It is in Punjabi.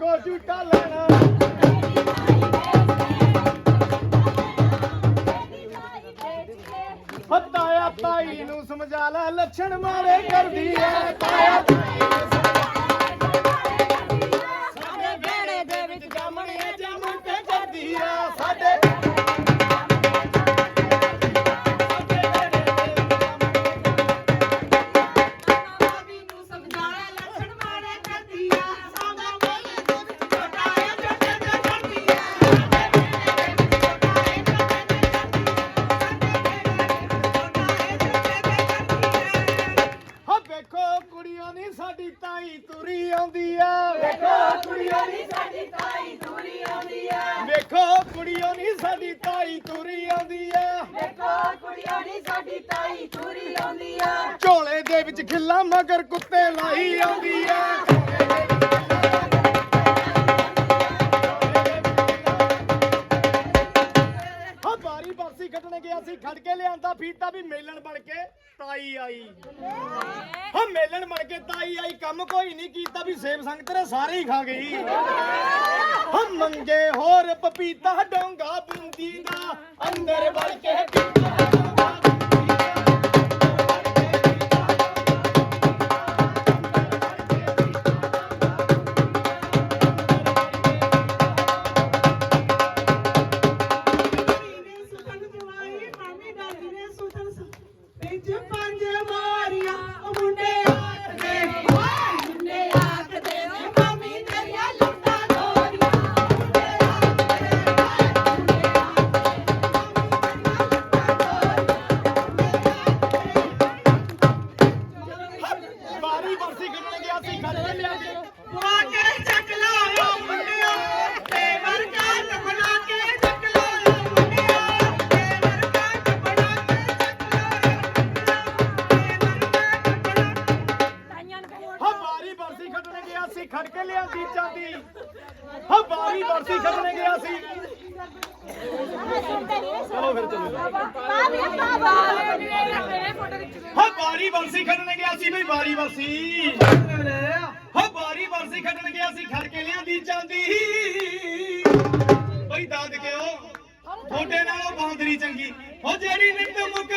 ਕੇ ਝੂਟਾ ਲੈਣਾ। ਹੋ ਤਾਈ ਨੂੰ ਸਮਝਾ ਲੈ ਲੱਛਣ ਮਾਰੇ ਕਰਦੀ ਐ। ਤਾਈ ਤੁਰੀ ਆਉਂਦੀ ਐ ਵੇਖੋ ਕੁੜੀਆਂ ਨੀ ਸਾਡੀ ਤਾਈ ਤੁਰੀ ਆਉਂਦੀ ਐ ਵੇਖੋ ਕੁੜੀਆਂ ਨੀ ਸਾਡੀ ਤਾਈ ਤੁਰੀ ਆਉਂਦੀ ਐ ਕੁੜੀਆਂ ਨੀ ਸਾਡੀ ਤਾਈ ਤੁਰੀ ਆਉਂਦੀ ਆ। ਝੋਲੇ ਦੇ ਵਿੱਚ ਖਿੱਲਾ ਮਗਰ ਕੁੱਤੇ ਲਾਈ ਆਉਂਦੀ ਐ ਹਾਂ ਬਰਸੀ ਕੱਢਣ ਗਿਆ ਸੀ, ਖੜ ਕੇ ਲਿਆਂਦਾ ਫੀਤਾ ਵੀ ਮੇਲਣ ਬਣ ਕੇ ਤਾਈ ਆਈ। ਹਾਂ, ਮੇਲਣ ਬਣ ਕੇ ਤਾਈ ਆਈ, ਕੰਮ ਕੋਈ ਨਹੀਂ ਕੀਤਾ ਵੀ ਸੇਬ ਸੰਗਤਰੇ ਸਾਰੇ ਹੀ ਖਾ ਗਈ। ਹਾਂ, ਮੰਗੇ ਹੋਰ ਪਪੀਤਾ ਡੋਂਗਾ ਬੂੰਦੀ ਦਾ, ਅੰਦਰ ਵੜ ਕੇ ਬਾਰੀ ਬਰਸੀ ਕੱਢਣ ਗਿਆ ਸੀ, ਖੜ ਕੇ ਲਿਆਂਦੀ ਚਾਂਦੀ ਹਾਂ, ਬਾਰੀ ਬਰਸੀ ਕੱਢਣ ਗਿਆ ਸੀ। ਚਲੋ ਫਿਰ ਚਲੋ ਹਾਂ, ਬਾਰੀ ਬਰਸੀ ਕੱਢਣ ਗਿਆ ਸੀ ਬਈ, ਬਾਰੀ ਬਰਸੀ। ਹਾਂ, ਬਾਰੀ ਬਰਸੀ ਕੱਢਣ ਗਿਆ ਸੀ, ਖੜ ਕੇ ਲਿਆਂਦੀ ਚਾਂਦੀ ਬਈ ਦਾਦ ਕਿਓ ਥੋੜੇ ਨਾਲੋਂ ਬਾਂਦਰੀ ਚੰਗੀ। ਹੋ ਜਿਹੜੀ ਨਿੱਤ ਮੁਕ